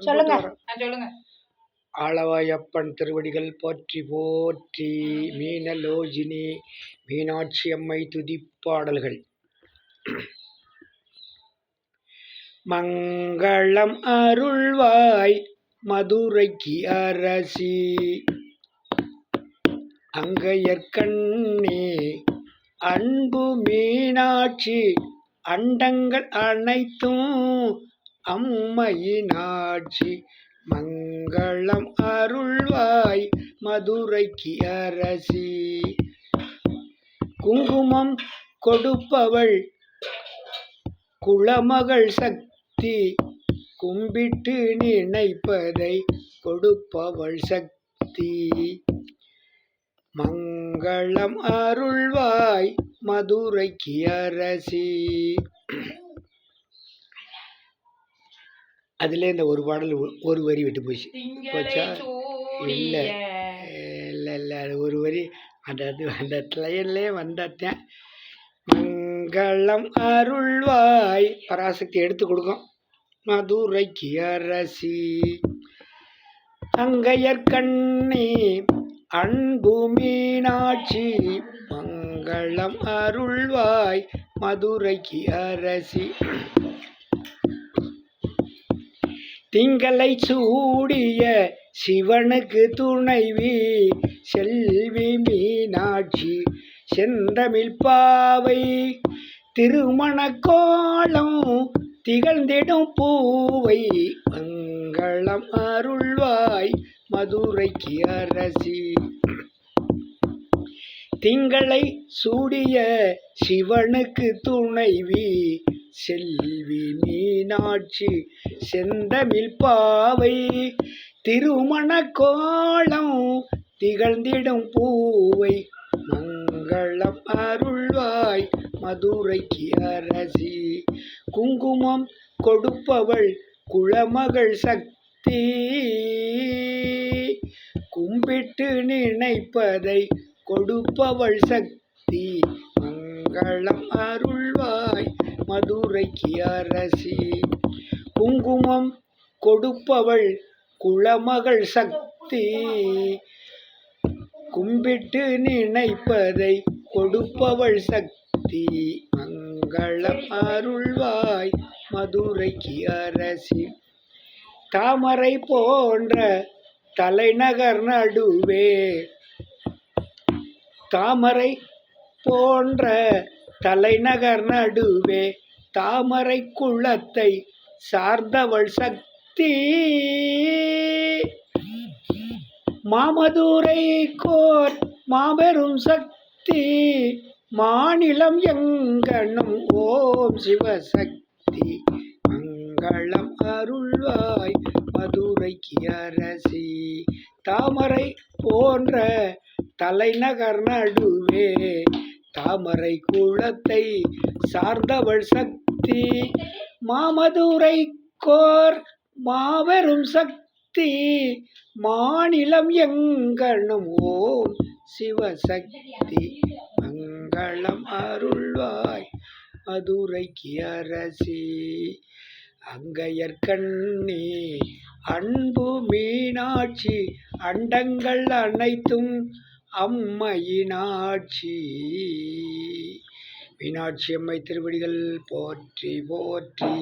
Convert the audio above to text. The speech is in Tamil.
சொல்லுங்க. சொல்லுங்க. ஆளவாயப்பன் திருவடிகள் போற்றி போற்றி மீனலோஜினி மீனாட்சி அம்மை துதிப்பாடல்கள். மங்களம் அருள்வாய் மதுரைக்கு அரசி. அங்கையற்கண்ணே அன்பு மீனாட்சி அண்டங்கள் அனைத்தும் அம்மையினாட்சி மங்களம் அருள்வாய் மதுரைக்கு அரசி. குங்குமம் கொடுப்பவள் குளமகள் சக்தி. கும்பிட்டு நினைப்பதை கொடுப்பவள் சக்தி. மங்களம் அருள்வாய் மதுரைக்கு அரசி. அதில் இந்த ஒரு பாடல் ஒரு வரி விட்டு போச்சு. போச்சா? இல்லை. இல்லை இல்லை. அது ஒரு வரி. அந்த அந்த லைன்லேயே வந்தேன் மங்களம் அருள்வாய். பராசக்தி எடுத்து கொடுக்கும். மதுரைக்கு அரசி. அங்கையற்கண்ணே அன்பு மீனாட்சி. மங்களம் அருள்வாய். மதுரைக்கு அரசி. திங்களை சூடிய சிவனுக்கு துணைவி செல்வி மீனாட்சி செந்தமிழ் பாவை. திருமண கோலம் திகழ்ந்திடும் பூவை மங்களம் அருள்வாய் மதுரைக்கு அரசி. திங்களை சூடிய சிவனுக்கு துணைவி செல்வி மீனாட்சி செந்தமிழ் பாவை திருமண கோலம் திகழ்ந்திடும் பூவை மங்களம் அருள்வாய் மதுரைக்கு அரசி. குங்குமம் கொடுப்பவள் குளமகள் சக்தி. கும்பிட்டு நினைப்பதை கொடுப்பவள் சக்தி. மங்களம் அருள்வாய் மதுரைக்கு அரசி குங்குமம் கொடுப்பவள் குளமகள் சக்தி. கும்பிட்டு நினைப்பதை கொடுப்பவள் சக்தி. மங்களம் அருள்வாய் மதுரைக்கு அரசி தாமரை போன்ற தலைநகர் நடுவே. தாமரை போன்ற தலைநகர் நடுவே தாமரை குளத்தை சார்ந்தவள் சக்தி. மாமதுரை கோர் மாபெரும் சக்தி. மாநிலம் எங்கனும் ஓம் சிவசக்தி. மங்களம் அருள்வாய் மதுரைக்கு அரசி. தாமரை போன்ற தலைநகர் நடுவே தாமரை குளத்தை சார்ந்தவள் சக்தி மாமதுரை கோர் மாபெரும் சக்தி மாநிலம் எங்கனும் ஓம் சிவசக்தி. மங்களம் அருள்வாய் மதுரைக்கு அரசி. அங்கையற்கண்ணே அன்பு மீனாட்சி அண்டங்கள் அனைத்தும் அம்மையினாட்சி. மீனாட்சி அம்மை திருவடிகள் போற்றி போற்றி.